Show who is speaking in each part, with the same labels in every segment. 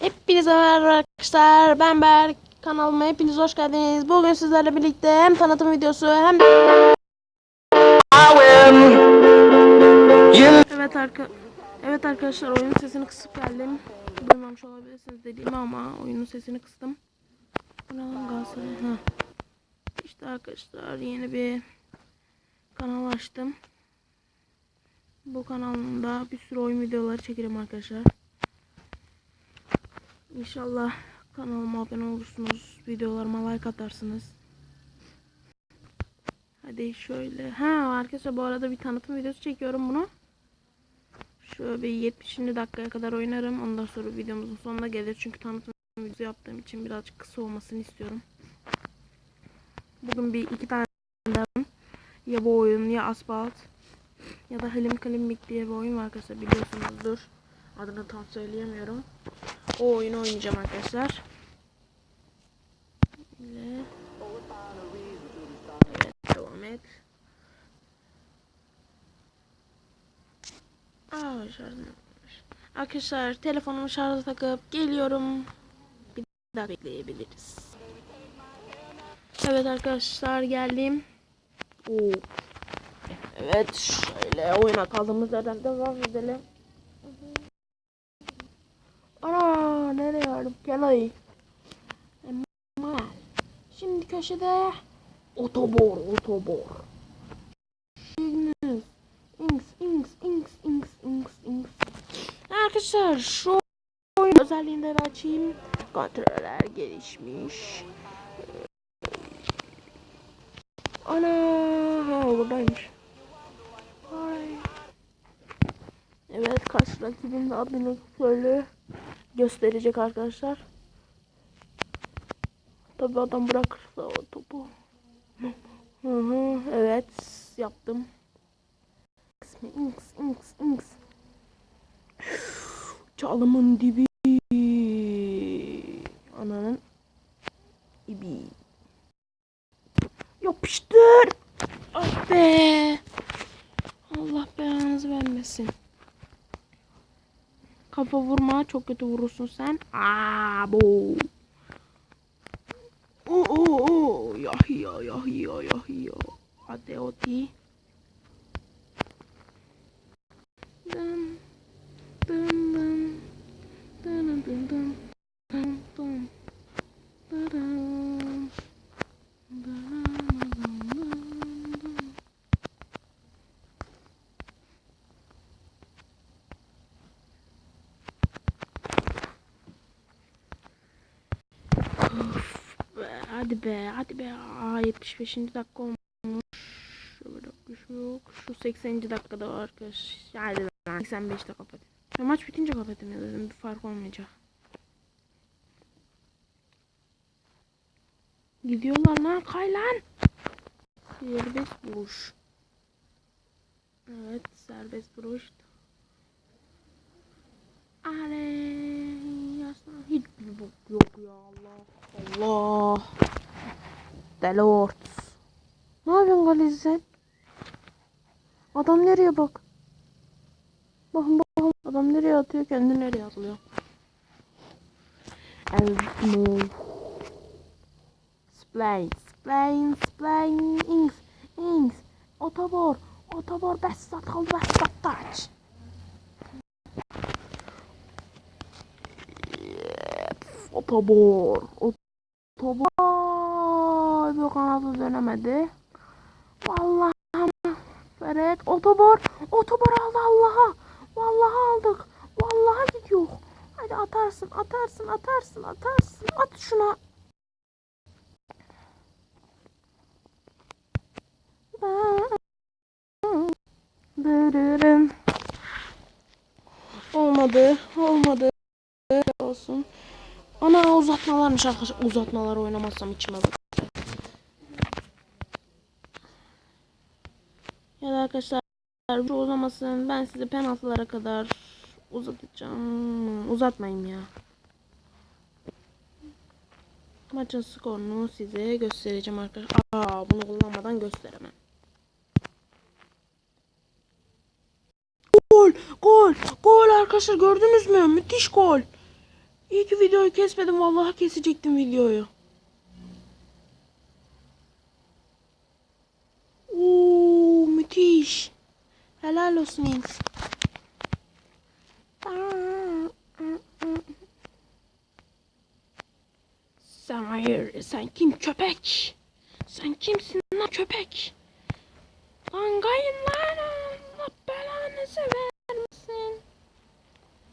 Speaker 1: Hepinize merhaba arkadaşlar. Ben Berk. Kanalıma hepiniz hoş geldiniz. Bugün sizlerle birlikte hem tanıtım videosu hem Evet arka Evet arkadaşlar oyunun sesini kısıp geldim. Duymamış olabilirsiniz dediğimi ama oyunun sesini kıstım. Bu ne lan Galatasaray? Ha. İşte arkadaşlar yeni bir kanal açtım. Bu kanalımda bir sürü oyun videoları çekerim arkadaşlar. İnşallah kanalıma abone olursunuz. Videolarıma like atarsınız. Hadi şöyle. Ha arkadaşlar bu arada bir tanıtım videosu çekiyorum bunu. Şöyle bir 70. dakikaya kadar oynarım. Ondan sonra videomuzun sonuna gelir. Çünkü tanıtım videosu yaptığım için birazcık kısa olmasını istiyorum. Bugün bir iki tane. Ya bu oyun ya Asphalt. Ya da Halim Kalimbik diye bir oyun var arkadaşlar biliyorsunuzdur. Adını tam söyleyemiyorum. O oyunu oynayacağım arkadaşlar. Böyle. Evet devam et. Aa şarjım. Arkadaşlar telefonumu şarja takıp geliyorum. Bir daha bekleyebiliriz. Evet arkadaşlar geldim. Oo. Evet şöyle oyuna kaldığımız yerden devam edelim. Ana nereye vardım? Gel ay. Şimdi köşede otobor otobor. Ings ings ings ings ings ings ings. Arkadaşlar şu oyun özelliğinde bir açayım. Kontroller gelişmiş. Ana ha, buradaymış. Ay. Evet karşı rakibin adını söyle gösterecek arkadaşlar. Tabi adam bırakırsa o topu. Hı hı, evet yaptım. Inks, inks, inks. Çalımın dibi. Ananın ibi. Yapıştır. Ah be. Allah belanızı vermesin. Kafa vurma çok kötü vurursun sen. Aa bu. Oo oo oo. Yahya yahya yahya. Hadi oti. Hadi be, hadi be. Aa, 75. dakika olmuş. Şöyle şu yok. Şu 80. dakikada var arkadaş. Hadi be. 85'te kapatayım. Ya maç bitince kapatayım ya dedim. Bir fark olmayacak. Gidiyorlar lan kay lan. Serbest vuruş. Evet serbest vuruş. Aley yaslan hiçbir bok yok ya Allah. Allah. Delort. Ne yapıyorsun Galiz sen? Adam nereye bak? Bakın bakın adam nereye atıyor kendi nereye atılıyor. Elmo. Splain, splain, splain, ings, ings. Otobor, otobor, best kal, best touch. Otobor, otobor. Bu kanadı dönemedi. Vallahi Ferret, otobor, otobor aldı Allah'a. Vallahi aldık. Vallahi gidiyor. Hadi atarsın, atarsın, atarsın, atarsın. At şuna. Olmadı, olmadı. Olsun. Ana uzatmalarmış arkadaşlar. Uzatmalar oynamazsam içime bak. Ya da arkadaşlar bu uzamasın. Ben size penaltılara kadar uzatacağım. Uzatmayayım ya. Maçın skorunu size göstereceğim arkadaşlar. Aa bunu kullanmadan gösteremem. Gol! Gol! Gol arkadaşlar gördünüz mü? Müthiş gol. İyi ki videoyu kesmedim. Vallahi kesecektim videoyu. Oo müthiş. Helal olsun. Sen hayır, sen kim köpek? Sen kimsin lan köpek? Lan kayın lan Allah belanı severmesin.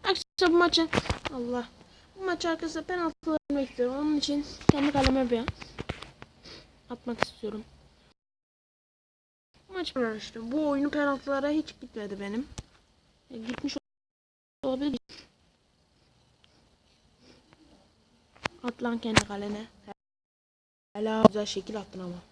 Speaker 1: Arkadaşlar bu maçı Allah. Bu maçı arkadaşlar penaltı vermek istiyorum. Onun için kendi kaleme bir atmak istiyorum. Bu maç işte. Bu oyunu penaltılara hiç gitmedi benim. E, gitmiş olabilir. At lan kendi kalene. Hala güzel şekil attın ama.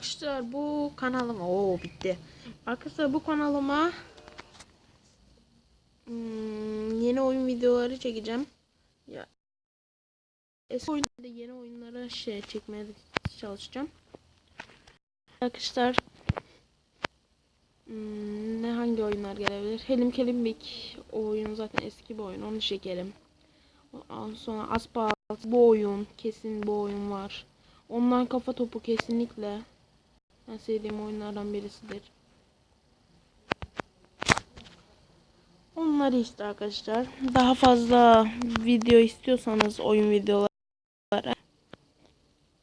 Speaker 1: Arkadaşlar bu kanalıma o bitti. Arkadaşlar bu kanalıma hmm, yeni oyun videoları çekeceğim. Ya eski oyunda yeni oyunlara şey çekmeye çalışacağım. Arkadaşlar hmm, ne hangi oyunlar gelebilir? Helim Kelimbik o oyun zaten eski bir oyun onu çekelim. Ondan sonra Asphalt bu oyun kesin bu oyun var. Online kafa topu kesinlikle en sevdiğim oyunlardan birisidir. Onları işte arkadaşlar. Daha fazla video istiyorsanız oyun videoları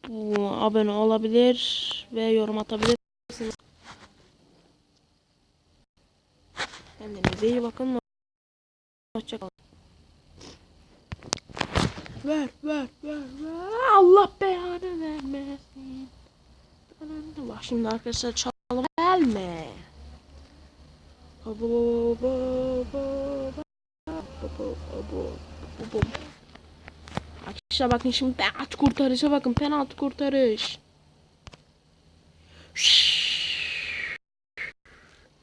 Speaker 1: bu, abone olabilir ve yorum atabilirsiniz. Kendinize iyi bakın. Hoşçakalın. Ver ver ver ver. Allah belanı vermesin. Bak şimdi arkadaşlar çalalım. Gelme. Abo. Arkadaşlar bakın şimdi penaltı kurtarışa bakın penaltı kurtarış.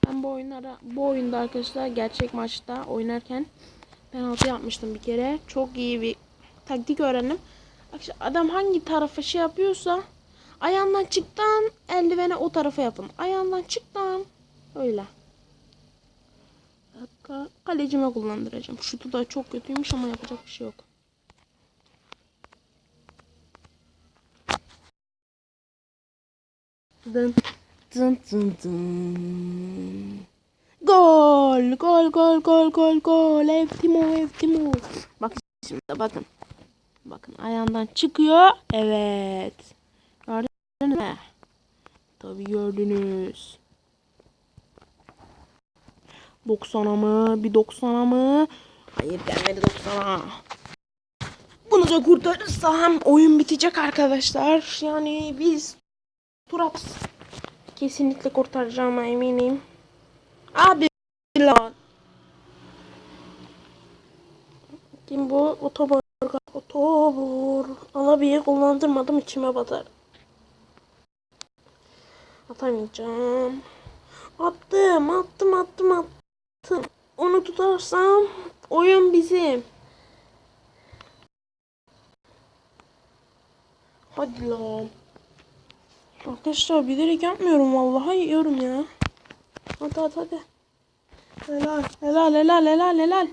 Speaker 1: Ben bu oyunlara bu oyunda arkadaşlar gerçek maçta oynarken penaltı yapmıştım bir kere. Çok iyi bir taktik öğrendim. Adam hangi tarafa şey yapıyorsa ayağından çıktan eldivene o tarafa yapın. Ayağından çıktan öyle. Hatta kalecime kullandıracağım. Şutu da çok kötüymüş ama yapacak bir şey yok. Dın dın dın dın. Gol, gol, gol, gol, gol, gol. Ev Timo, ev Timo. Bakın şimdi bakın. Bakın ayağından çıkıyor. Evet. Mü? Tabii gördünüz. 90'a mı? Bir 90'a mı? Hayır gelmedi 90'a. Bunu da kurtarırsam oyun bitecek arkadaşlar. Yani biz Turaps kesinlikle kurtaracağıma eminim. Abi lan. Kim bu? Otobur. Otobur. Alabiye kullandırmadım içime batar. Atamayacağım. Attım, attım, attım, attım. Onu tutarsam oyun bizim. Hadi lan. Arkadaşlar bilerek yapmıyorum vallahi yiyorum ya. Hadi hadi hadi. Helal helal helal helal helal.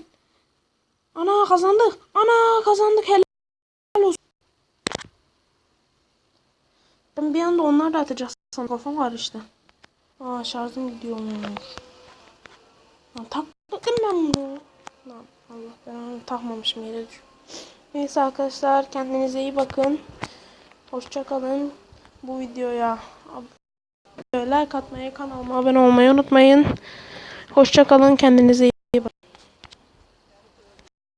Speaker 1: Ana kazandık. Ana kazandık helal olsun. Ben bir anda onlar da atacağız. Sana kafam var işte. Aa şarjım gidiyormuş. Lan taktım ben bunu. Lan Allah ben takmamışım yere düş. Neyse arkadaşlar kendinize iyi bakın. Hoşça kalın. Bu videoya like atmayı, kanalıma abone olmayı unutmayın. Hoşça kalın. Kendinize iyi